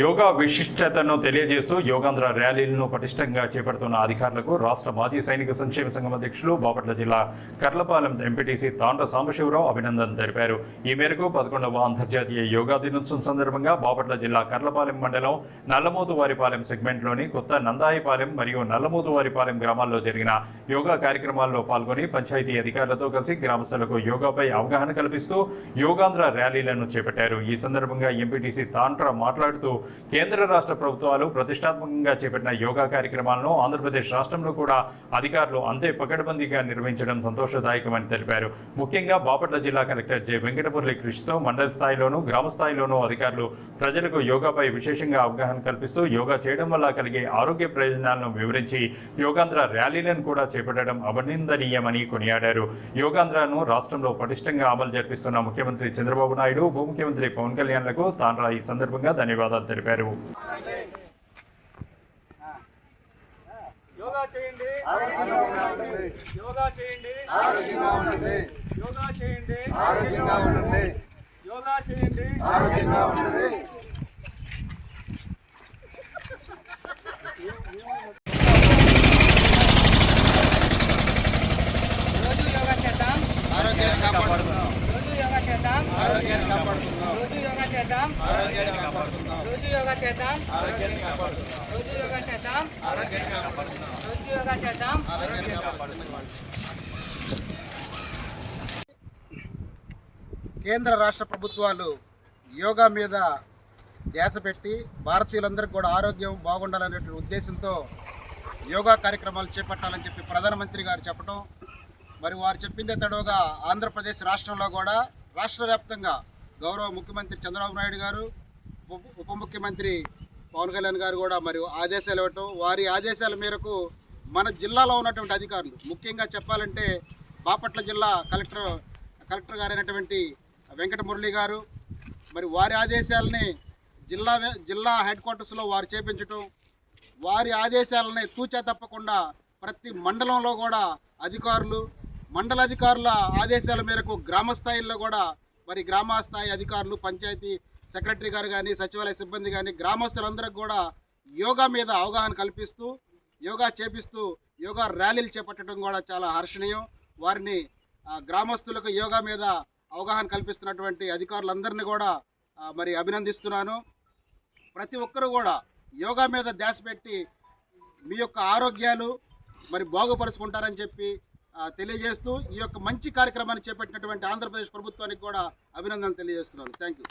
యోగా విశిష్టతను తెలియజేస్తూ యోగాంధ్ర ర్యాలీలను పటిష్టంగా చేపడుతున్న అధికారులకు రాష్ట్ర మాజీ సైనిక సంక్షేమ సంఘం అధ్యక్షులు బాపట్ల జిల్లా కర్లపాలెం ఎంపీటీసీ తాండ్ర సాంబశివరావు అభినందన తెలిపారు. ఈ మేరకు పదకొండవ అంతర్జాతీయ యోగా దినోత్సవం సందర్భంగా బాపట్ల జిల్లా కర్లపాలెం మండలం నల్లమోతువారిపాలెం సెగ్మెంట్లోని కొత్త నందాయిపాలెం మరియు నల్లమోతువారిపాలెం గ్రామాల్లో జరిగిన యోగా కార్యక్రమాల్లో పాల్గొని పంచాయతీ అధికారులతో కలిసి గ్రామస్తులకు యోగాపై అవగాహన కల్పిస్తూ యోగాంధ్ర ర్యాలీలను చేపట్టారు. ఈ సందర్భంగా ఎంపీటీసీ తాండ్ర మాట్లాడుతూ కేంద్ర రాష్ట్ర ప్రభుత్వాలు ప్రతిష్టాత్మకంగా చేపట్టిన యోగా కార్యక్రమాలను ఆంధ్రప్రదేశ్ రాష్ట్రంలో కూడా అధికారులు అంతే పకడ్బందీగా నిర్వహించడం సంతోషదాయకమని తెలిపారు. ముఖ్యంగా బాపట్ల జిల్లా కలెక్టర్ జె. వెంకటమురళి కృషితో మండల స్థాయిలోనూ గ్రామ స్థాయిలోనూ అధికారులు ప్రజలకు యోగాపై విశేషంగా అవగాహన కల్పిస్తూ యోగా చేయడం వల్ల కలిగే ఆరోగ్య ప్రయోజనాలను వివరించి యోగాంధ్ర ర్యాలీలను కూడా చేపట్టడం అభినందనీయమని కొనియాడారు. యోగాంధ్రను రాష్ట్రంలో పటిష్టంగా అమలు జరిపిస్తున్న ముఖ్యమంత్రి చంద్రబాబు నాయుడు ఉప ముఖ్యమంత్రి పవన్ కళ్యాణ్లకు తాను ఈ సందర్భంగా ధన్యవాదాలు తెలిపారు యోగా చేయండి. యోగా చేయండి. ఆరోగ్యంగా ఉండండి యోగా చేయండి. ఆరోగ్యంగా ఉండండి యోగా చేయండి. ఆరోగ్యంగా ఉండండి రోజు యోగా చేద్దాం. ఆరోగ్యాన్ని కాపాడుకుందాం. చేద్దాం. ఆరోగ్యాన్ని కాపాడుకుందాం. రోజు యోగా చేద్దాం. ఆరోగ్యాన్ని కాపాడుకుందాం. రోజు యోగా చేద్దాం. ఆరోగ్యాన్ని కాపాడుకుందాం. రోజు యోగా చేద్దాం. ఆరోగ్యాన్ని కాపాడుకుందాం. రోజు యోగా చేద్దాం. ఆరోగ్యాన్ని కాపాడుకుందాం. కేంద్ర రాష్ట్ర ప్రభుత్వాలు యోగా మీద ధ్యాస పెట్టి భారతీయులందరికీ కూడా ఆరోగ్యం బాగుండాలనేటువంటి ఉద్దేశంతో యోగా కార్యక్రమాలు చేపట్టాలని చెప్పి ప్రధానమంత్రి గారు చెప్పడం మరి వారు చెప్పిందే తడవుగా ఆంధ్రప్రదేశ్ రాష్ట్రంలో కూడా రాష్ట్ర వ్యాప్తంగా గౌరవ ముఖ్యమంత్రి చంద్రబాబు నాయుడు గారు ఉప- ఉప ముఖ్యమంత్రి పవన్ కళ్యాణ్ గారు కూడా మరి ఆదేశాలు ఇవ్వటం వారి ఆదేశాల మేరకు మన జిల్లాలో ఉన్నటువంటి అధికారులు ముఖ్యంగా చెప్పాలంటే బాపట్ల జిల్లా కలెక్టర్ కలెక్టర్ గారైనటువంటి వెంకట మురళి గారు మరి వారి ఆదేశాలని జిల్లా జిల్లా హెడ్ క్వార్టర్స్లో వారు చేపించటం వారి ఆదేశాలని తూచా తప్పకుండా ప్రతి మండలంలో కూడా అధికారులు మండలాధికారుల ఆదేశాల మేరకు గ్రామ స్థాయిల్లో కూడా మరి గ్రామ స్థాయి అధికారులు పంచాయతీ సెక్రటరీ గారు కానీ సచివాలయ సిబ్బంది కానీ గ్రామస్తులందరికీ కూడా యోగా మీద అవగాహన కల్పిస్తూ యోగా చేపిస్తూ యోగా ర్యాలీలు చేపట్టడం కూడా చాలా హర్షణీయం. వారిని గ్రామస్తులకు యోగా మీద అవగాహన కల్పిస్తున్నటువంటి అధికారులందరినీ కూడా మరి అభినందిస్తున్నాను. ప్రతి ఒక్కరూ కూడా యోగా మీద ధ్యాస పెట్టి మీ యొక్క ఆరోగ్యాలు మరి బాగుపరుచుకుంటారని చెప్పి తెలియజేస్తూ ఈ యొక్క మంచి కార్యక్రమాన్ని చేపట్టినటువంటి ఆంధ్రప్రదేశ్ ప్రభుత్వానికి కూడా అభినందనలు తెలియజేస్తున్నాను. Thank you